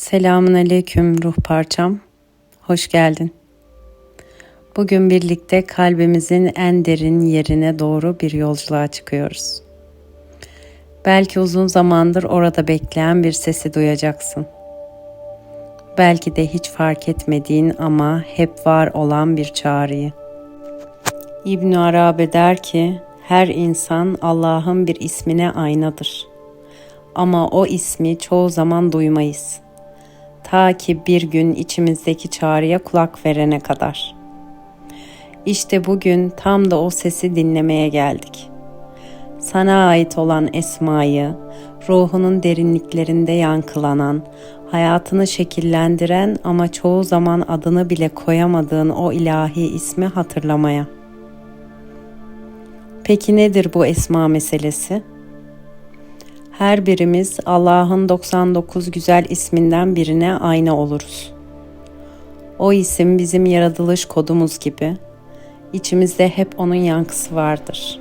Selamun aleyküm ruh parçam. Hoş geldin. Bugün birlikte kalbimizin en derin yerine doğru bir yolculuğa çıkıyoruz. Belki uzun zamandır orada bekleyen bir sesi duyacaksın. Belki de hiç fark etmediğin ama hep var olan bir çağrıyı. İbn Arabi der ki, her insan Allah'ın bir ismine aynadır. Ama o ismi çoğu zaman duymayız.'' Ta ki bir gün içimizdeki çağrıya kulak verene kadar. İşte bugün tam da o sesi dinlemeye geldik. Sana ait olan esmayı, ruhunun derinliklerinde yankılanan, hayatını şekillendiren ama çoğu zaman adını bile koyamadığın o ilahi ismi hatırlamaya. Peki nedir bu esma meselesi? Her birimiz Allah'ın 99 güzel isminden birine ayna oluruz. O isim bizim yaratılış kodumuz gibi. İçimizde hep onun yankısı vardır.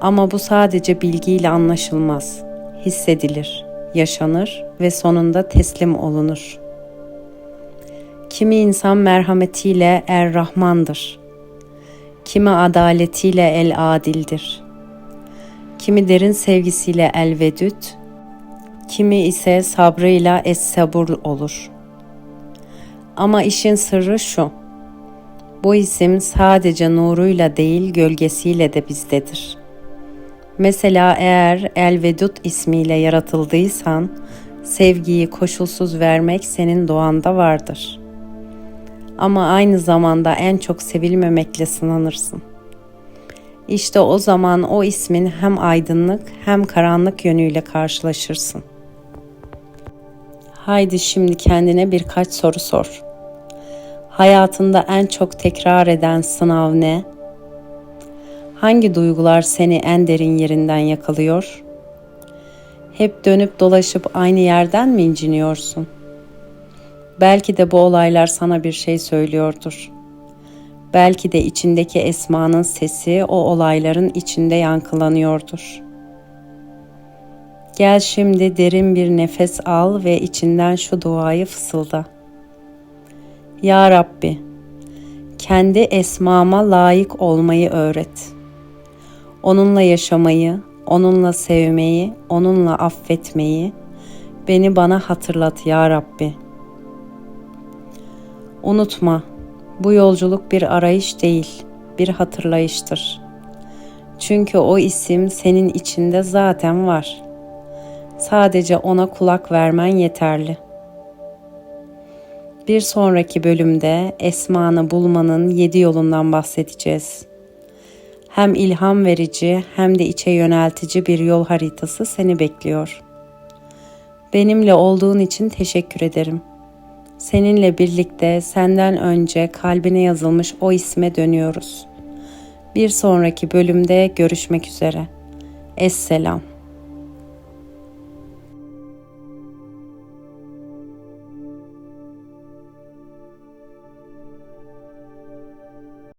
Ama bu sadece bilgiyle anlaşılmaz. Hissedilir, yaşanır ve sonunda teslim olunur. Kimi insan merhametiyle Er-Rahmandır. Kimi adaletiyle El-Adil'dir.'' Kimi derin sevgisiyle elvedüt, kimi ise sabrıyla es-sabur olur. Ama işin sırrı şu, bu isim sadece nuruyla değil gölgesiyle de bizdedir. Mesela eğer Elvedut ismiyle yaratıldıysan, sevgiyi koşulsuz vermek senin doğanda vardır. Ama aynı zamanda en çok sevilmemekle sınanırsın. İşte o zaman o ismin hem aydınlık hem karanlık yönüyle karşılaşırsın. Haydi şimdi kendine birkaç soru sor. Hayatında en çok tekrar eden sınav ne? Hangi duygular seni en derin yerinden yakalıyor? Hep dönüp dolaşıp aynı yerden mi inciniyorsun? Belki de bu olaylar sana bir şey söylüyordur.'' Belki de içindeki Esma'nın sesi o olayların içinde yankılanıyordur. Gel şimdi derin bir nefes al ve içinden şu duayı fısılda. Ya Rabbi, kendi esmama layık olmayı öğret. Onunla yaşamayı, onunla sevmeyi, onunla affetmeyi, beni bana hatırlat ya Rabbi. Unutma, bu yolculuk bir arayış değil, bir hatırlayıştır. Çünkü o isim senin içinde zaten var. Sadece ona kulak vermen yeterli. Bir sonraki bölümde Esma'nı bulmanın yedi yolundan bahsedeceğiz. Hem ilham verici hem de içe yöneltici bir yol haritası seni bekliyor. Benimle olduğun için teşekkür ederim.'' Seninle birlikte senden önce kalbine yazılmış o isme dönüyoruz. Bir sonraki bölümde görüşmek üzere. Esselam.